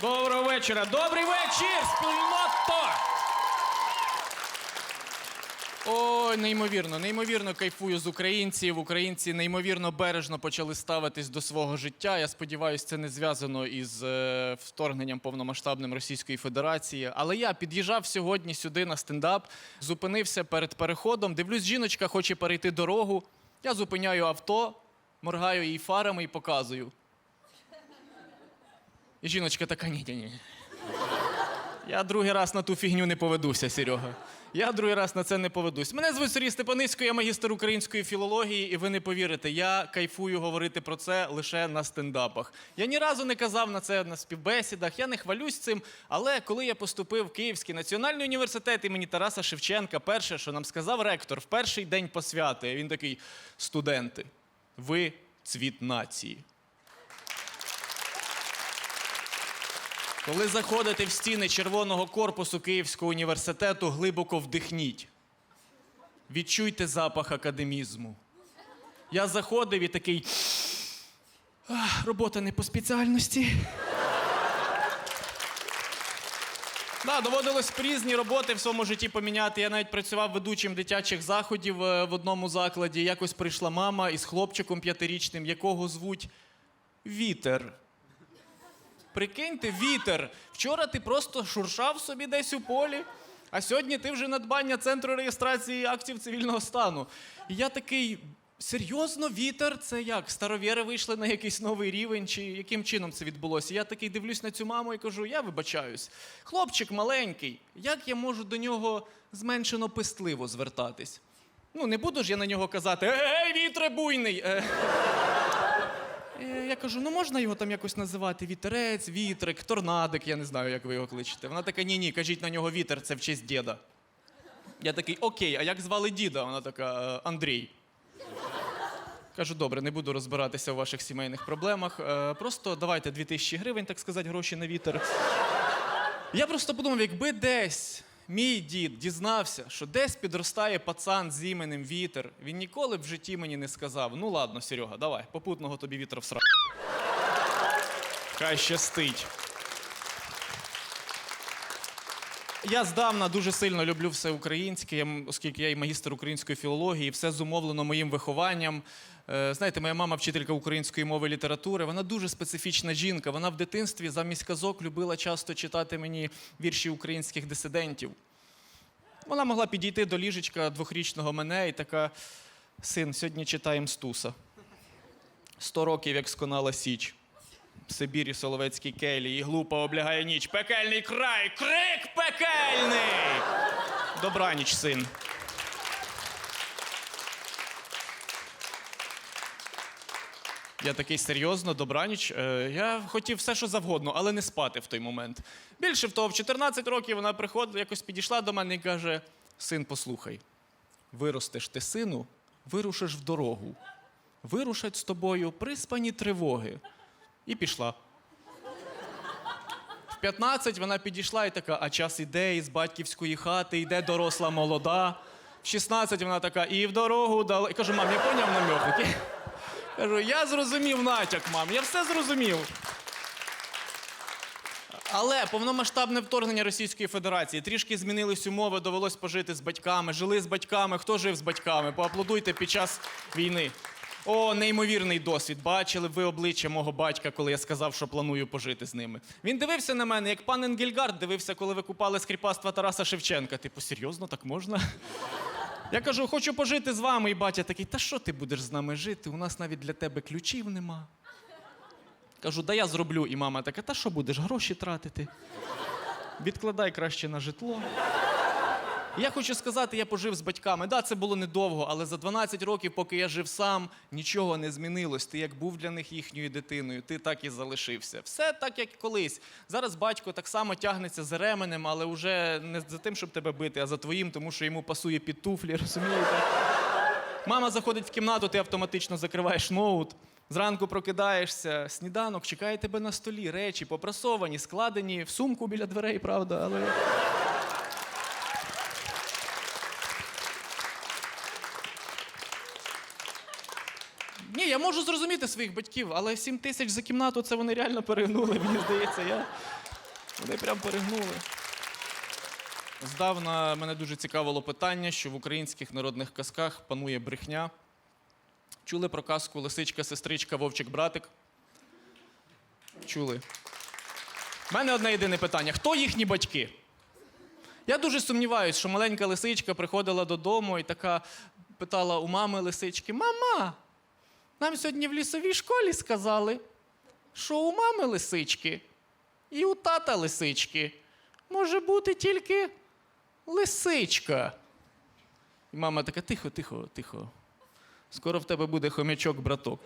Доброго вечора. Добрий вечір, спільното! Ой, неймовірно, неймовірно кайфую з українців. Українці неймовірно бережно почали ставитись до свого життя. Я сподіваюся, це не зв'язано із е, вторгненням повномасштабним Російської Федерації. Але я під'їжджав сьогодні сюди на стендап, зупинився перед переходом. Дивлюсь, жіночка хоче перейти дорогу. Я зупиняю авто, моргаю їй фарами і показую. І жіночка така ні-ні-ні. Я другий раз на ту фігню не поведуся, Серега. Я другий раз на це не поведусь. Мене звуть Сергій Степаницько, я магістр української філології, і ви не повірите, я кайфую говорити про це лише на стендапах. Я ні разу не казав на це на співбесідах, я не хвалюсь цим. Але коли я поступив в Київський національний університет імені Тараса Шевченка, перше, що нам сказав ректор в перший день посвяти, він такий: студенти, ви цвіт нації. Коли заходите в стіни червоного корпусу Київського університету, глибоко вдихніть. Відчуйте запах академізму. Я заходив і такий. «Ах, робота не по спеціальності. Да, доводилось різні роботи в своєму житті поміняти. Я навіть працював ведучим дитячих заходів е, в одному закладі. Якось прийшла мама із хлопчиком п'ятирічним, якого звуть Вітер. Прикиньте, вітер. Вчора ти просто шуршав собі десь у полі, а сьогодні ти вже надбання центру реєстрації актів цивільного стану. І я такий. Серйозно, вітер, це як? Старовіри вийшли на якийсь новий рівень, чи яким чином це відбулося? Я такий дивлюсь на цю маму і кажу: я вибачаюсь. Хлопчик маленький, як я можу до нього зменшено пестливо звертатись? Ну, не буду ж я на нього казати: Ей, вітре буйний! Е, Я кажу, ну можна його там якось називати вітерець, вітрик, торнадик, я не знаю, як ви його кличете. Вона така, ні, ні, кажіть на нього вітер, це в честь діда. Я такий, окей, а як звали діда? Вона така, «Е, Андрій. Кажу, добре, не буду розбиратися у ваших сімейних проблемах. Е, Просто давайте 2000 гривень, так сказати, гроші на вітер. Я просто подумав, якби десь мій дід дізнався, що десь підростає пацан з іменем Вітер, він ніколи б в житті мені не сказав: ну ладно, Серега, давай, попутного тобі вітра всра. Хай щастить. Я здавна дуже сильно люблю все українське, оскільки я і магістр української філології, все зумовлено моїм вихованням. Е, Знаєте, моя мама вчителька української мови і літератури. Вона дуже специфічна жінка. Вона в дитинстві замість казок любила часто читати мені вірші українських дисидентів. Вона могла підійти до ліжечка двохрічного мене і така: син, сьогодні читаємо Стуса. Сто років, як сконала Січ. В Сибірі Соловецькій келі і глупо облягає ніч. Пекельний край! Крик пекельний! Добраніч, син. Я такий серйозно, добраніч. Е, я хотів все, що завгодно, але не спати в той момент. Більше в того, в 14 років вона приходила, якось підійшла до мене і каже: Син, послухай, виростеш ти сину, вирушиш в дорогу. Вирушать з тобою приспані тривоги. І пішла. В 15 вона підійшла і така, а час іде із батьківської хати, йде доросла молода. В 16 вона така, і в дорогу дала. І кажу, мам, я поняв намьох. Кажу, я зрозумів натяк, мам, я все зрозумів. Але повномасштабне вторгнення Російської Федерації трішки змінились умови, довелось пожити з батьками, жили з батьками. Хто жив з батьками? Поаплодуйте під час війни. О, неймовірний досвід. Бачили ви обличчя мого батька, коли я сказав, що планую пожити з ними. Він дивився на мене, як пан Енгельгард дивився, коли ви купали скріпаства Тараса Шевченка. Типу, серйозно, так можна? Я кажу, хочу пожити з вами, і батя такий, та що ти будеш з нами жити? У нас навіть для тебе ключів нема. Кажу, да я зроблю. І мама така, та що будеш гроші тратити? Відкладай краще на житло. Я хочу сказати, я пожив з батьками. Да, це було недовго, але за 12 років, поки я жив сам, нічого не змінилось. Ти як був для них їхньою дитиною, ти так і залишився. Все так, як колись. Зараз батько так само тягнеться за ременем, але вже не за тим, щоб тебе бити, а за твоїм, тому що йому пасує під туфлі, розумієте? Мама заходить в кімнату, ти автоматично закриваєш ноут. Зранку прокидаєшся, сніданок чекає тебе на столі, речі попрасовані, складені в сумку біля дверей, правда, але. Ні, я своїх батьків, але 7 тисяч за кімнату це вони реально перегнули, мені здається. Я Вони прям перегнули. Здавна мене дуже цікавило питання, що в українських народних казках панує брехня. Чули про казку Лисичка, сестричка, вовчик, братик? Чули. У мене одне єдине питання: хто їхні батьки? Я дуже сумніваюся, що маленька лисичка приходила додому і така питала у мами лисички: Мама, нам сьогодні в лісовій школі сказали, що у мами лисички і у тата лисички може бути тільки лисичка. І мама така: тихо, тихо, тихо. Скоро в тебе буде хомячок, браток.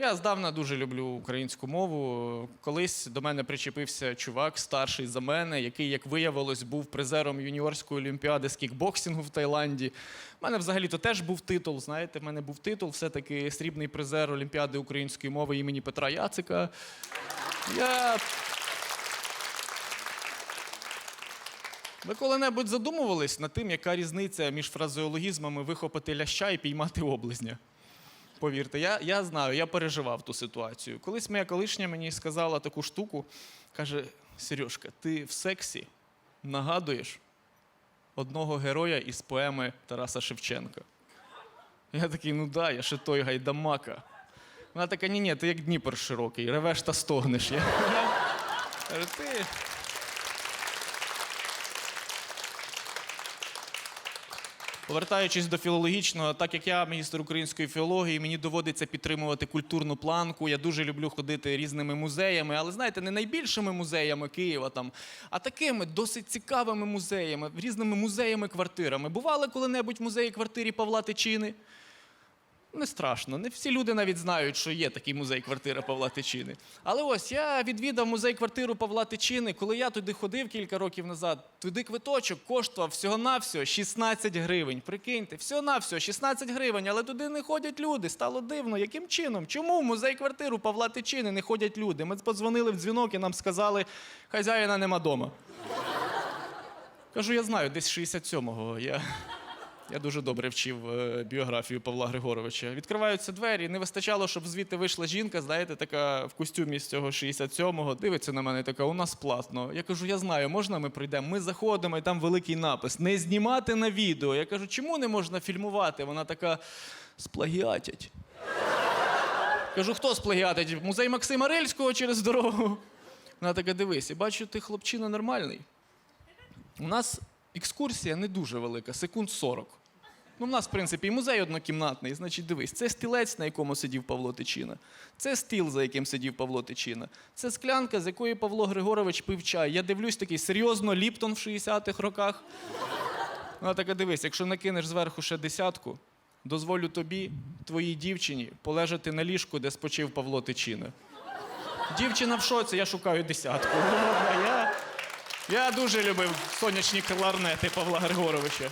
Я здавна дуже люблю українську мову. Колись до мене причепився чувак, старший за мене, який, як виявилось, був призером юніорської олімпіади з кікбоксингу в Таїланді. У мене взагалі-то теж був титул. Знаєте, в мене був титул, все-таки срібний призер Олімпіади української мови імені Петра Яцика. Я. Ви коли-небудь задумувались над тим, яка різниця між фразеологізмами вихопити ляща і піймати облизня? Повірте, я, я знаю, я переживав ту ситуацію. Колись моя колишня мені сказала таку штуку, каже: Сережка, ти в сексі нагадуєш одного героя із поеми Тараса Шевченка. Я такий, ну да, я ще той гайдамака. Вона така, ні, ні, ти як Дніпр широкий, ревеш та стогнеш. Я, я, кажу, ти. Повертаючись до філологічного, так як я міністр української філології, мені доводиться підтримувати культурну планку. Я дуже люблю ходити різними музеями, але знаєте, не найбільшими музеями Києва там, а такими досить цікавими музеями, різними музеями-квартирами. Бували коли-небудь в музеї квартирі Павла Тичини? Не страшно. Не всі люди навіть знають, що є такий музей квартира Павла Тичини. Але ось я відвідав музей квартиру Павла Тичини. Коли я туди ходив кілька років назад, туди квиточок коштував всього-навсього 16 гривень. Прикиньте, всього-навсього 16 гривень, але туди не ходять люди. Стало дивно. Яким чином? Чому в музей квартиру Павла Тичини не ходять люди? Ми подзвонили в дзвінок і нам сказали, хазяїна нема дома. Кажу, я знаю, десь 67-го. Я... Я дуже добре вчив е, біографію Павла Григоровича. Відкриваються двері, не вистачало, щоб звідти вийшла жінка, знаєте, така в костюмі з цього 67-го, дивиться на мене, така, у нас платно. Я кажу, я знаю, можна ми прийдемо? Ми заходимо, і там великий напис: не знімати на відео. Я кажу, чому не можна фільмувати? Вона така сплагіатять. Кажу, хто сплагіатить? Музей Максима Рильського через дорогу. Вона така, дивись, я бачу, ти хлопчина нормальний. У нас екскурсія не дуже велика, секунд 40. Ну, в нас, в принципі, і музей однокімнатний. Значить, дивись, це стілець, на якому сидів Павло Тичина. Це стіл, за яким сидів Павло Тичина. Це склянка, з якої Павло Григорович пив чай. Я дивлюсь такий серйозно Ліптон в 60-х роках. Ну, така дивись, якщо накинеш зверху ще десятку, дозволю тобі, твоїй дівчині, полежати на ліжку, де спочив Павло Тичина. Дівчина в шоці, я шукаю десятку. Я, я дуже любив сонячні кларнети Павла Григоровича.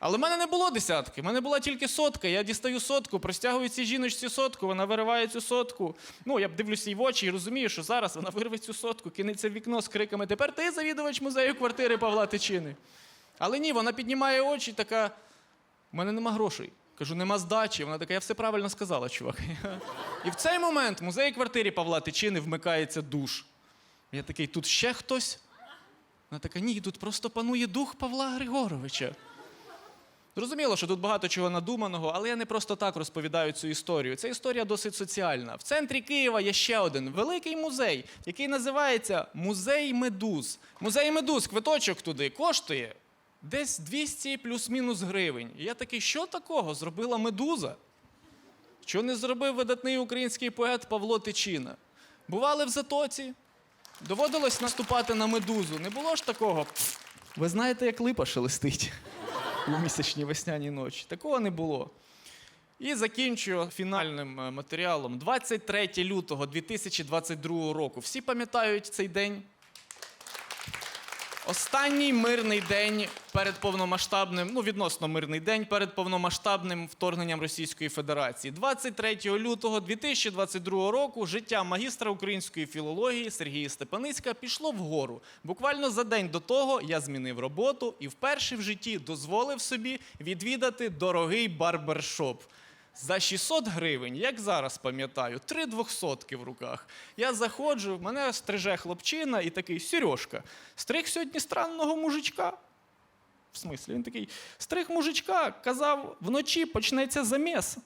Але в мене не було десятки, в мене була тільки сотка. Я дістаю сотку, простягую цій жіночці сотку, вона вириває цю сотку. Ну, я дивлюся їй в очі і розумію, що зараз вона вирве цю сотку, кинеться в вікно з криками: Тепер ти завідувач музею квартири Павла Тичини. Але ні, вона піднімає очі, така: у мене нема грошей. Кажу, нема здачі. Вона така, я все правильно сказала, чувак. І в цей момент в музеї квартирі Павла Тичини вмикається душ. Я такий, тут ще хтось? Вона така, ні, тут просто панує дух Павла Григоровича. Зрозуміло, що тут багато чого надуманого, але я не просто так розповідаю цю історію. Ця історія досить соціальна. В центрі Києва є ще один великий музей, який називається Музей Медуз. Музей Медуз, квиточок туди коштує десь 200 плюс-мінус гривень. І я такий, що такого зробила медуза? Що не зробив видатний український поет Павло Тичина? Бували в затоці, доводилось наступати на медузу. Не було ж такого. Ви знаєте, як липа шелестить у весняні ночі. Такого не було. І закінчую фінальним е, матеріалом. 23 лютого 2022 року. Всі пам'ятають цей день? Останній мирний день перед повномасштабним, ну відносно мирний день перед повномасштабним вторгненням Російської Федерації. 23 лютого 2022 року життя магістра української філології Сергія Степаницька пішло вгору. Буквально за день до того я змінив роботу і вперше в житті дозволив собі відвідати дорогий барбершоп. За 600 гривень, як зараз пам'ятаю, три двохсотки в руках. Я заходжу, мене стриже хлопчина і такий Сережка, стриг сьогодні странного мужичка. В смислі, він такий стриг мужичка, казав, вночі почнеться заміс.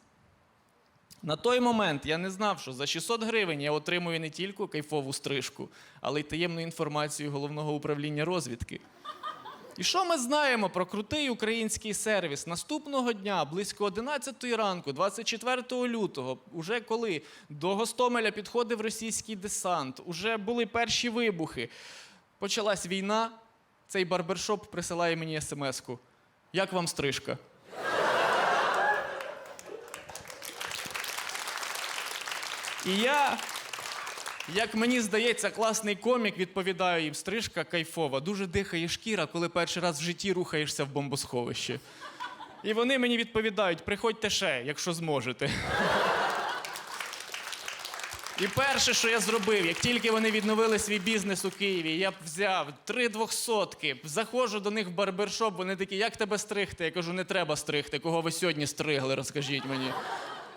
На той момент я не знав, що за 600 гривень я отримую не тільки кайфову стрижку, але й таємну інформацію головного управління розвідки. І що ми знаємо про крутий український сервіс? Наступного дня, близько 11 ранку, 24 лютого, уже коли до Гостомеля підходив російський десант, уже були перші вибухи. Почалась війна. Цей барбершоп присилає мені смс-ку. Як вам стрижка? І я, як мені здається, класний комік, відповідаю їм: стрижка кайфова, дуже дихає шкіра, коли перший раз в житті рухаєшся в бомбосховище. І вони мені відповідають: приходьте ще, якщо зможете. І перше, що я зробив, як тільки вони відновили свій бізнес у Києві, я взяв три двохсотки, заходжу до них в барбершоп, вони такі, як тебе стригти? Я кажу, не треба стригти. Кого ви сьогодні стригли, розкажіть мені.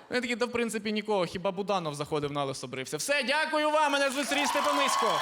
Вони такі, та в принципі нікого, хіба Буданов заходив на брився. Все, дякую вам, мене звуть Сергій Степанисько.